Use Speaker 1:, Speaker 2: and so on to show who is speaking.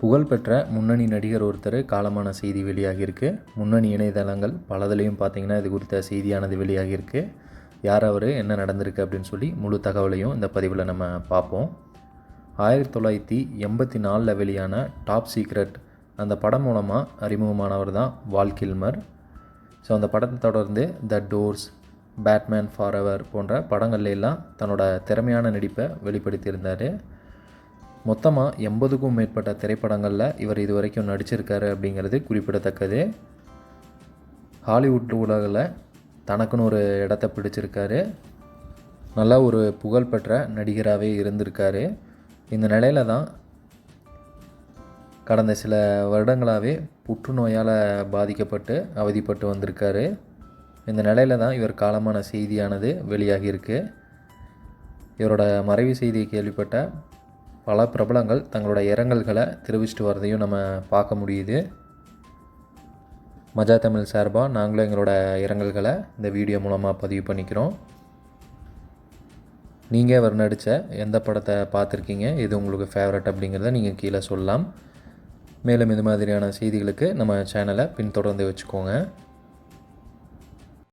Speaker 1: புகழ்பெற்ற முன்னணி நடிகர் ஒருத்தர் காலமான செய்தி வெளியாகியிருக்கு. முன்னணி இணையதளங்கள் பலதுலேயும் பார்த்தீங்கன்னா இது குறித்த செய்தியானது வெளியாகியிருக்கு. யார் அவர் என்ன நடந்திருக்கு அப்படின்னு சொல்லி முழு தகவலையும் இந்த பதிவில் நம்ம பார்ப்போம். ஆயிரத்தி தொள்ளாயிரத்தி எண்பத்தி நாலில் வெளியான டாப் சீக்ரெட் அந்த படம் மூலமாக அறிமுகமானவர் தான் வால் கில்மர். ஸோ அந்த படத்தை தொடர்ந்து the doors Batman for ever போன்ற படங்கள்ல எல்லாம் தன்னோட திறமையான நடிப்பை வெளிப்படுத்தியிருந்தார். மொத்தமாக எண்பதுக்கும் மேற்பட்ட திரைப்படங்களில் இவர் இது வரைக்கும் நடிச்சிருக்காரு அப்படிங்கிறது குறிப்பிடத்தக்கது. ஹாலிவுட் உலகில் தனக்குன்னு ஒரு இடத்த பிடிச்சிருக்காரு. நல்ல ஒரு புகழ்பெற்ற நடிகராகவே இருந்திருக்காரு. இந்த நிலையில தான் கடந்த சில வருடங்களாகவே புற்றுநோயால் பாதிக்கப்பட்டு அவதிப்பட்டு வந்திருக்காரு. இந்த நிலையில தான் இவர் காலமான செய்தியானது வெளியாகியிருக்கு. இவரோட மறைவு செய்தியை கேள்விப்பட்ட பல பிரபலங்கள் தங்களோட இரங்கல்களை தெரிவிச்சிட்டு வரதையும் நம்ம பார்க்க முடியுது. மஜா தமிழ் சார்பாக நாங்களும் எங்களோட இரங்கல்களை இந்த வீடியோ மூலமாக பதிவு பண்ணிக்கிறோம். நீங்கள் அவர் நடித்த எந்த படத்தை பார்த்துருக்கீங்க? எது உங்களுக்கு ஃபேவரட் அப்படிங்கிறத நீங்கள் கீழே சொல்லலாம். மேலும் இது மாதிரியான செய்திகளுக்கு நம்ம சேனலை பின்தொடர்ந்து வச்சுக்கோங்க.